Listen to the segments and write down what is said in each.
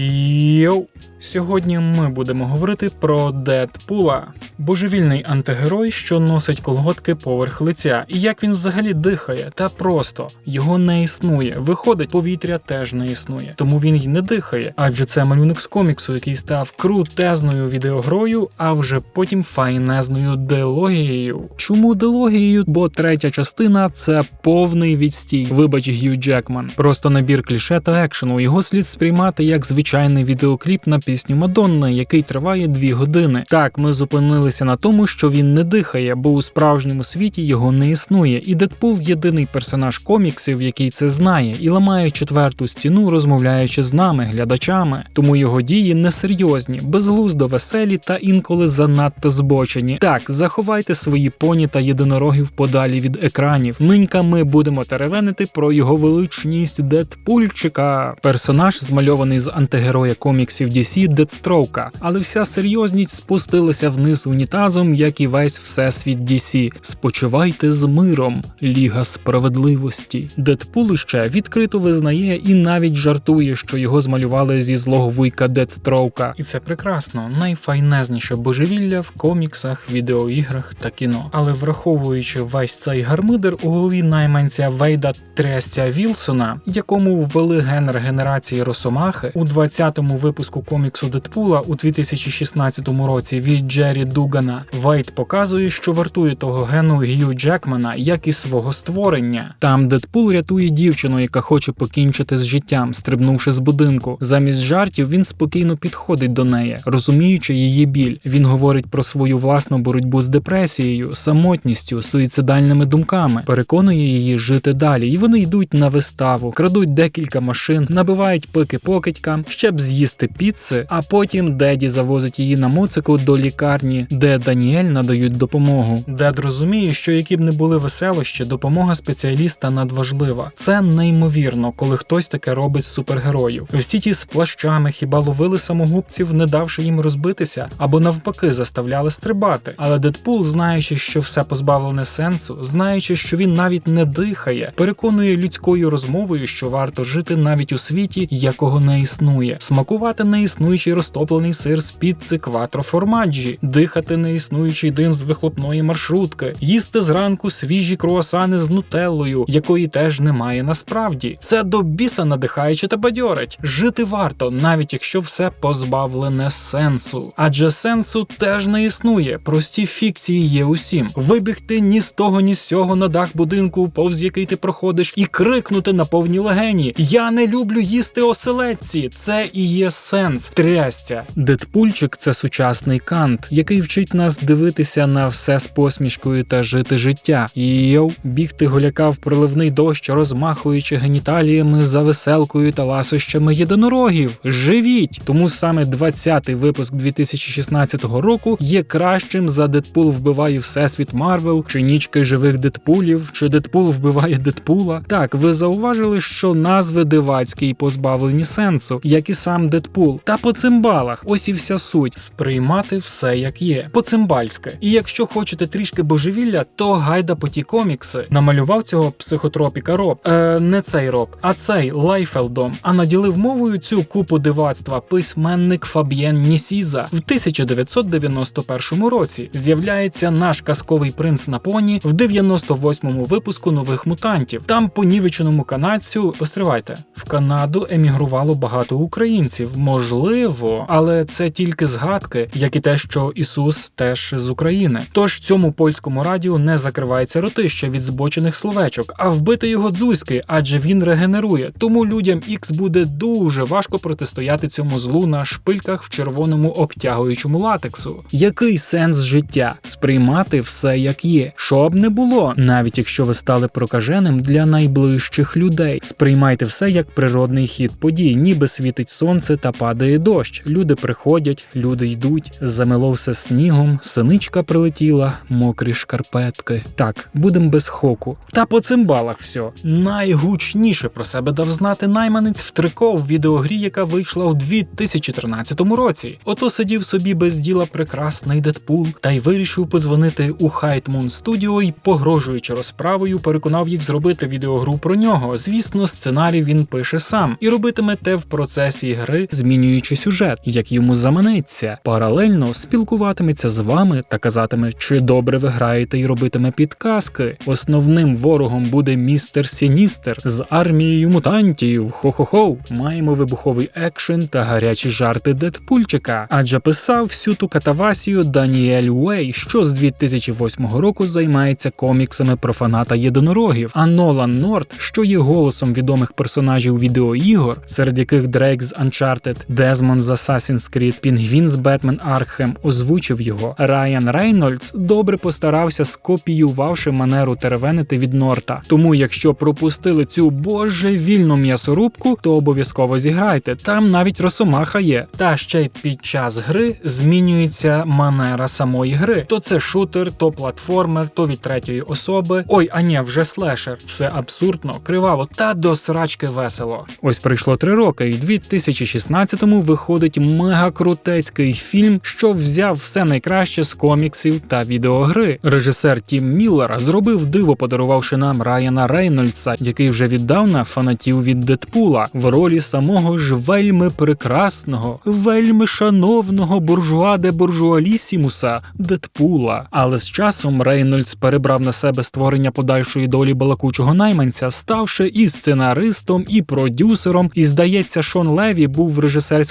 Йоу! Сьогодні ми будемо говорити про Дедпула, божевільний антигерой, що носить колготки поверх лиця, і як він взагалі дихає, та просто його не існує. Виходить, повітря теж не існує, тому він й не дихає, адже це малюнок з коміксу, який став крутезною відеогрою, а вже потім файнезною дилогією. Чому дилогією? Бо третя частина це повний відстій. Вибач, Гью Джекман. Просто набір кліше та екшену. Його слід сприймати як звичайний відеокліп на пісню Мадонни, який триває дві години. Так, ми зупинилися на тому, що він не дихає, бо у справжньому світі його не існує. І Дедпул єдиний персонаж коміксів, який це знає, і ламає четверту стіну, розмовляючи з нами, глядачами. Тому його дії несерйозні, безглуздо веселі та інколи занадто збочені. Так, заховайте свої поні та єдинорогів подалі від екранів. Нинька ми будемо теревенити про його величність Дедпульчика. Персонаж змальований з антигероя коміксів DC Дедстроука, але вся серйозність спустилася вниз унітазом, як і весь всесвіт DC. Спочивайте з миром, Ліга справедливості. Дедпул ще відкрито визнає і навіть жартує, що його змалювали зі злого вуйка Дедстроука. І це прекрасно, найфайнезніше божевілля в коміксах, відеоіграх та кіно. Але враховуючи весь цей гармидер у голові найманця Вейда Трестя Вілсона, якому ввели генер генерації Росомахи у 20-му випуску коміксу Дедпула у 2016 році від Джері Дугана, Вейд показує, що вартує того гену Гью Джекмана, як і свого створення. Там Дедпул рятує дівчину, яка хоче покінчити з життям, стрибнувши з будинку. Замість жартів він спокійно підходить до неї, розуміючи її біль. Він говорить про свою власну боротьбу з депресією, самотністю, суїцидальними думками, переконує її жити далі. І вони йдуть на виставу, крадуть декілька машин, набивають пики покидькам, щоб з'їсти піци, а потім Деді завозить її на моцику до лікарні, де Даніель надають допомогу. Дед розуміє, що які б не були веселощі, допомога спеціаліста надважлива. Це неймовірно, коли хтось таке робить з супергероїв. Всі ті з плащами хіба ловили самогубців, не давши їм розбитися, або навпаки заставляли стрибати. Але Дедпул, знаючи, що все позбавлене сенсу, знаючи, що він навіть не дихає, переконує людською розмовою, що варто жити навіть у світі, якого не існує, смакувати неіснуючий розтоплений сир з піци кватро формаджі, дихати неіснуючий дим з вихлопної маршрутки, їсти зранку свіжі круасани з нутеллою, якої теж немає насправді. Це до біса надихаюче та бадьорить. Жити варто, навіть якщо все позбавлене сенсу. Адже сенсу теж не існує. Прості фікції є усім. Вибігти ні з того, ні з сього на дах будинку, повз який ти проходиш, і крикнути на повні легені: Я не люблю їсти оселедці. Це і є сенс. Трястя. Дедпульчик це сучасний кант, який вчить нас дивитися на все з посмішкою та жити життя. Йоу, бігти голяка в проливний дощ, розмахуючи геніталіями за веселкою та ласощами єдинорогів. Живіть! Тому саме 20-й випуск 2016 року є кращим за Дедпул вбиває всесвіт Марвел, чи нічки живих Дедпулів, чи Дедпул вбиває Дедпула. Так, ви зауважили, що назви дивацькі й позбавлені сенсу, як і сам Дедпул. Та по цимбалах, ось і вся суть сприймати все як є, по цимбальськи. І якщо хочете трішки божевілля, то гайда по ті комікси намалював цього психотропіка Роб. Е, не цей Роб, а цей Лайфелдом. А наділив мовою цю купу дивацтва письменник Фаб'єн Нісіза в 1991 році. З'являється наш казковий принц на поні в 98-му випуску нових мутантів. Там понівеченому канадцю постривайте в Канаду емігрувало багато українців. Можливо, але це тільки згадки, як і те, що Ісус теж з України. Тож цьому польському радіо не закривається ротища від збочених словечок, а вбити його дзузьки, адже він регенерує. Тому людям X буде дуже важко протистояти цьому злу на шпильках в червоному обтягуючому латексу. Який сенс життя? Сприймати все як є, що б не було, навіть якщо ви стали прокаженим для найближчих людей. Сприймайте все як природний хід подій, ніби світить сонце та падає Дощ, люди приходять, люди йдуть, замело все снігом, синичка прилетіла, мокрі шкарпетки. Так, будем без хоку. Та по цимбалах все. Найгучніше про себе дав знати найманець в трико в відеогрі, яка вийшла у 2013 році. Ото сидів собі без діла прекрасний Дедпул та й вирішив подзвонити у Moon Studio і, погрожуючи розправою, переконав їх зробити відеогру про нього. Звісно, сценарій він пише сам і робитиме те в процесі гри, змінюючи сюжет, як йому заманеться. Паралельно спілкуватиметься з вами та казатиме, чи добре ви граєте і робитиме підказки. Основним ворогом буде містер Сіністер з армією мутантів. Хо-хо-хо. Маємо вибуховий екшен та гарячі жарти Дедпульчика. Адже писав всю ту катавасію Даніель Уей, що з 2008 року займається коміксами про фаната єдинорогів. А Нолан Норт, що є голосом відомих персонажів відеоігор, серед яких Дрейк з Uncharted, Дезмонд з Assassin's Creed, Пінгвін з Бетмен Архем озвучив його. Райан Рейнольдс добре постарався, скопіювавши манеру теревенити від Норта. Тому, якщо пропустили цю божевільну м'ясорубку, то обов'язково зіграйте. Там навіть росомаха є. Та ще й під час гри змінюється манера самої гри. То це шутер, то платформер, то від третьої особи. Ой, а ні, вже слешер. Все абсурдно, криваво та до срачки весело. Ось пройшло три роки, і в 2016-му виходить мегакрутецький фільм, що взяв все найкраще з коміксів та відеогри. Режисер Тім Міллер зробив диво, подарувавши нам Райана Рейнольдса, який вже віддавна фанатів від Дедпула в ролі самого ж вельми прекрасного, вельми шановного буржуа де буржуалісімуса Дедпула. Але з часом Рейнольдс перебрав на себе створення подальшої долі балакучого найманця, ставши і сценаристом, і продюсером. І здається, Шон Леві був в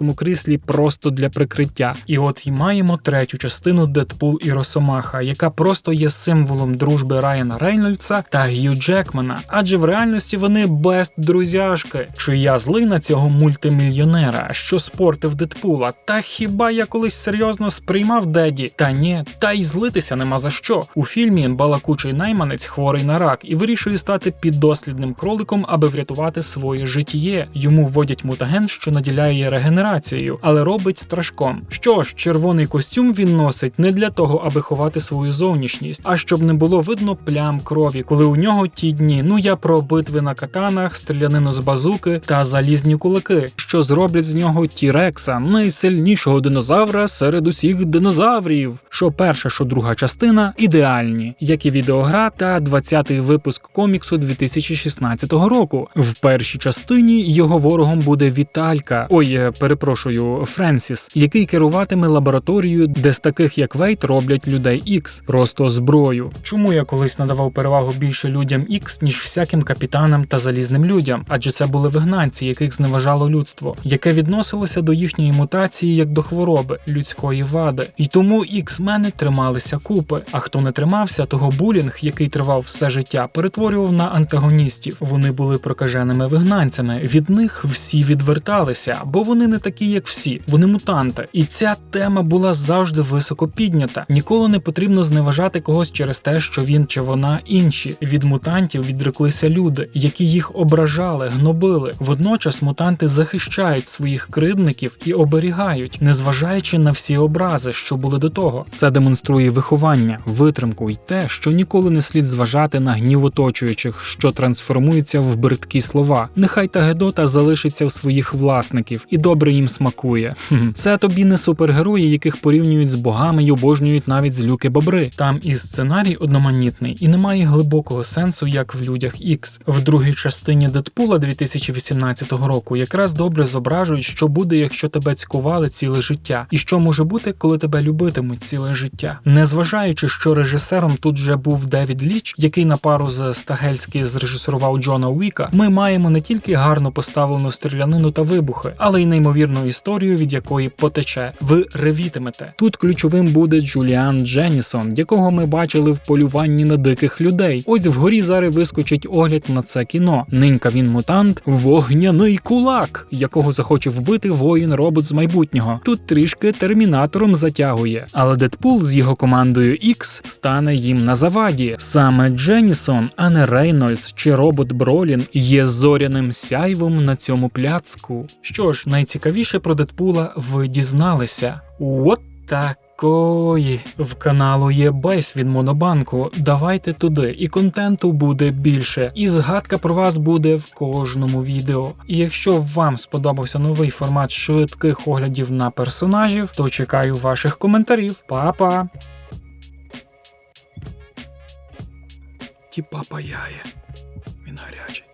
режисерському кріслі просто для прикриття. І от і маємо третю частину Дедпул і Росомаха, яка просто є символом дружби Райана Рейнольдса та Г'ю Джекмана, адже в реальності вони бест друзяшки. Чи я злий на цього мультимільйонера, що спортив Дедпула? Та хіба я колись серйозно сприймав Деді? Та ні, та й злитися нема за що. У фільмі балакучий найманець хворий на рак і вирішує стати піддослідним кроликом, аби врятувати своє життє. Йому вводять мутаген, що наділяє регенерацією, але робить страшком. Що ж, червоний костюм він носить не для того, аби ховати свою зовнішність, а щоб не було видно плям крові, коли у нього ті дні. Ну я про битви на катанах, стрілянину з базуки та залізні кулаки, що зроблять з нього Тірекса, найсильнішого динозавра серед усіх динозаврів. Що перша, що друга частина ідеальні, як і відеогра та 20-й випуск коміксу 2016 року. В першій частині його ворогом буде Віталька. Ой, е, перепрошую, Френсіс, який керуватиме лабораторією, де з таких як Вейт роблять людей Ікс, просто зброю. Чому я колись надавав перевагу більше людям Ікс, ніж всяким капітанам та залізним людям? Адже це були вигнанці, яких зневажало людство, яке відносилося до їхньої мутації як до хвороби людської вади. І тому ікс-мени трималися купи. А хто не тримався, того булінг, який тривав все життя, перетворював на антагоністів. Вони були прокаженими вигнанцями. Від них всі відверталися, бо вони не такі, як всі. Вони мутанти. І ця тема була завжди високо піднята. Ніколи не потрібно зневажати когось через те, що він чи вона інші. Від мутантів відреклися люди, які їх ображали, гнобили. Водночас мутанти захищають своїх кривдників і оберігають, незважаючи на всі образи, що були до того. Це демонструє виховання, витримку і те, що ніколи не слід зважати на гнів оточуючих, що трансформуються в бридкі слова. Нехай та гедота залишиться в своїх власників і добре їм смакує. Це тобі не супергерої, яких порівнюють з богами й обожнюють навіть злюки бобри. Там і сценарій одноманітний, і немає глибокого сенсу, як в людях Ікс. В другій частині Дедпула 2018 року якраз добре зображують, що буде, якщо тебе цькували ціле життя, і що може бути, коли тебе любитимуть ціле життя. Незважаючи, що режисером тут вже був Девід Ліч, який на пару з Стагельський зрежисурував Джона Уіка, ми маємо не тільки гарно поставлену стрілянину та вибухи, але й неймовірну історію, від якої потече. Ви ревітимете. Тут ключовим буде Джуліан Дженісон, якого ми бачили в полюванні на диких людей. Ось вгорі зараз вискочить огляд на це кіно. Нинька він мутант, вогняний кулак, якого захоче вбити воїн робот з майбутнього. Тут трішки термінатором затягує, але Дедпул з його командою X стане їм на заваді. Саме Дженісон, а не Рейнольдс чи робот Бролін є зоряним сяйвом на цьому пляцку. Що ж, найцікавіше цікавіше про Дедпула ви дізналися. От такої. В каналу є бейс від Монобанку. Давайте туди, і контенту буде більше, і згадка про вас буде в кожному відео. І якщо вам сподобався новий формат швидких оглядів на персонажів, то чекаю ваших коментарів. Па-па! Ті папа яє. Він гарячий.